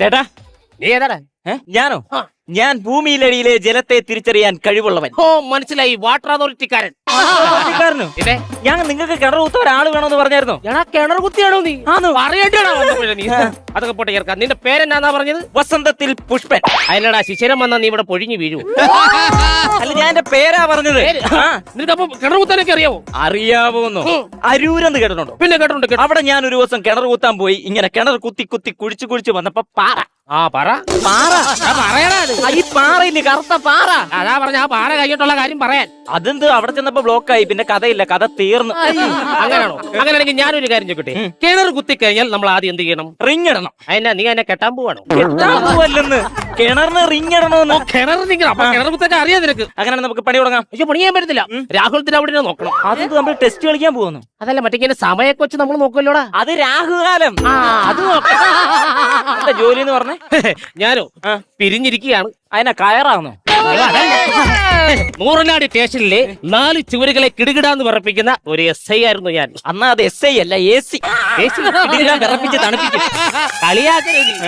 ചേട്ടാ നീ ഏതാടാ? ഞാനോ? ഞാൻ ഭൂമിയിലടിയിലെ ജലത്തെ തിരിച്ചറിയാൻ കഴിവുള്ളവൻ. ഓ മനസ്സിലായി. വാട്ടർ അതോറിറ്റിക്കാരൻ ഞാൻ നിങ്ങൾക്ക് കിണർ കുത്ത ഒരാൾ വേണമെന്ന് പറഞ്ഞായിരുന്നു. എടാ കിണർ കുത്തിയാണോ നീ. പറയണ്ടാ അതൊക്കെ പോട്ടെ ചേർക്കാം നിന്റെ പേരെന്നാ പറഞ്ഞത്? വസന്തത്തിൽ പുഷ്പൻ. അതിനടാ ശിശിരം വന്ന നീ ഇവിടെ പൊഴിഞ്ഞു വീഴൂ. അല്ല ഞാൻ എന്റെ പേരാ പറഞ്ഞത്. നിനക്കപ്പൊ കിണർ കുത്താനൊക്കെ അറിയാവോ? അറിയാവോന്നോ. അരൂരെന്ന് കേട്ടിട്ടുണ്ടോ? പിന്നെ കേട്ടിട്ടുണ്ട് കേട്ടോ അവിടെ ഞാൻ ഒരു ദിവസം കിണർ കുത്താൻ പോയി. ഇങ്ങനെ കിണർ കുത്തി കുത്തി കുഴിച്ചു കുഴിച്ചു വന്നപ്പോ പാറ. ആ പറ? പാറ ഈ കറുത്ത പാറ. അതാ പറഞ്ഞ ആ പാറ കഴിഞ്ഞിട്ടുള്ള കാര്യം പറയാൻ. അതെന്ത്? അവിടെ ചെന്നപ്പോ ബ്ലോക്ക് ആയി പിന്നെ കഥയില്ല. കഥ തീർന്നു. അങ്ങനെയാണോ? അങ്ങനെയാണെങ്കിൽ ഞാനൊരു കാര്യം ചോദിക്കട്ടെ? കിണർ കുത്തി കഴിഞ്ഞാൽ നമ്മൾ ആദ്യം എന്ത് ചെയ്യണം? റിങ് ഇടണം. അതിനാ നീ എന്നെ കെട്ടാൻ പോവാണോ? കെട്ടാൻ പോവല്ലെന്ന്. കിണറിന് റിങ് ഇടണമെന്ന് കിണർ നിങ്ങൾ അപ്പൊ കിണർ കുത്തൊക്കെ അറിയാം നിനക്ക്. അങ്ങനെ നമുക്ക് പണി തുടങ്ങാം. പക്ഷെ പണി ചെയ്യാൻ പറ്റത്തില്ല. രാഹുൽ അവിടെ നോക്കണം. അത് നമ്മൾ ടെസ്റ്റ് കളിക്കാൻ പോകുന്നു അതല്ല മറ്റേ സമയക്കൊച്ച് വെച്ച് നമ്മൾ നോക്കുമല്ലോടാ അത് രാഹുകാലം. അത് നോക്കാം. എന്താ ജോലി എന്ന് പറഞ്ഞേ? ഞാനോ. പിരിഞ്ഞിരിക്കുകയാണ്. അതിനാ കയറാന്നോ? നൂറനാട് സ്റ്റേഷനിലെ നാല് ചുവരുകളെ കിടുകിടാന്ന് വിറപ്പിക്കുന്ന ഒരു എസ് ഐ ആയിരുന്നു ഞാൻ. അന്നാ അത് എസ് ഐ അല്ല എ സി വിറപ്പിച്ച് തണുപ്പിക്കും. കളിയാക്കരുത്.